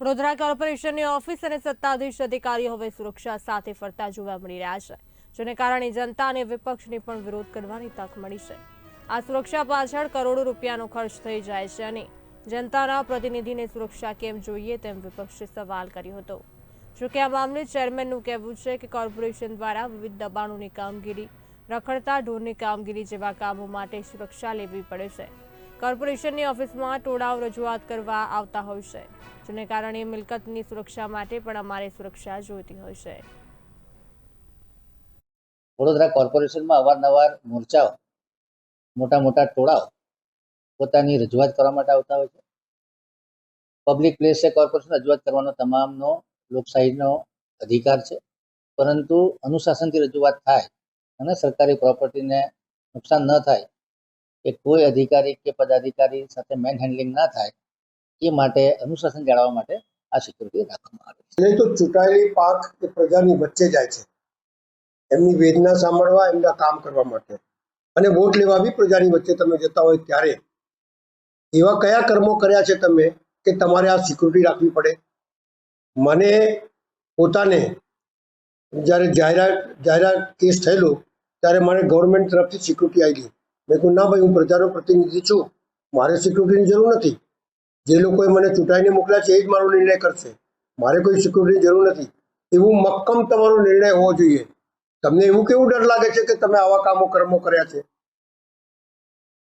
વડોદરા કોર્પોરેશનની ઓફિસ અને સત્તાધીશ અધિકારીઓ હવે સુરક્ષા સાથે ફરતા જોવા મળી રહ્યા છે, જેને કારણે જનતા અને વિપક્ષને પણ વિરોધ કરવાની તક મળી છે. આ સુરક્ષા પાછળ કરોડો રૂપિયાનો ખર્ચ થઈ જાય છે અને જનતાના પ્રતિનિધિને સુરક્ષા કેમ જોઈએ તેમ વિપક્ષે સવાલ કર્યો હતો. જોકે આ મામલે ચેરમેનનું કહેવું છે કે કોર્પોરેશન દ્વારા વિવિધ દબાણોની કામગીરી, રખડતા ઢોરની કામગીરી જેવા કામો માટે સુરક્ષા લેવી પડે છે. કોર્પોરેશનની ઓફિસમાં ટોળાઓ રજૂઆત કરવા આવતા હોય છે, જેને કારણે મિલકતની સુરક્ષા માટે પણ અમારે સુરક્ષા જોઈતી હોય છે. વડોદરા કોર્પોરેશનમાં અવારનવાર મોરચાઓ મોટા મોટા ટોળાઓ પોતાની રજૂઆત કરવા માટે આવતા હોય છે. પબ્લિક પ્લેસે કોર્પોરેશન રજૂઆત કરવાનો તમામનો લોકશાહીનો અધિકાર છે, પરંતુ અનુશાસનથી રજૂઆત થાય અને સરકારી પ્રોપર્ટીને નુકસાન ન થાય કે કોઈ અધિકારી કે પદાધિકારી સાથે મેન હેન્ડલિંગ ના થાય, એ માટે અનુશાસન જાળવવા માટે આ સિક્યુરિટી રાખવામાં આવે છે. તો ચૂંટાયેલી પાક એ પ્રજાની વચ્ચે જાય છે. એમની વેદના સાંભળવા, એમના કામ કરવા માટે. અને વોટ લેવા બી પ્રજાની વચ્ચે તમે જતા હોય ત્યારે. એવા કયા કર્મો કર્યા છે તમે કે તમારે આ સિક્યુરિટી રાખવી પડે? મને પોતાને જ્યારે જાહેરાત જાહેરાત કેસ થયેલો, ત્યારે મને ગવર્મેન્ટ તરફથી સિક્યુરિટી આવી ગઈ મેં કહ્યું ના ભાઈ, હું પ્રજાનો પ્રતિનિધિ છું. મારે સિક્યુરિટીની જરૂર નથી. જે લોકોએ મને ચૂંટાઈને મોકલ્યા છે, એ જ મારો નિર્ણય કરશે. મારે કોઈ સિક્યુરિટીની જરૂર નથી. એવું મક્કમ તમારો નિર્ણય હોવો જોઈએ. તમને એવું કેવું ડર લાગે છે કે તમે આવા કામો કર્મો કર્યા છે?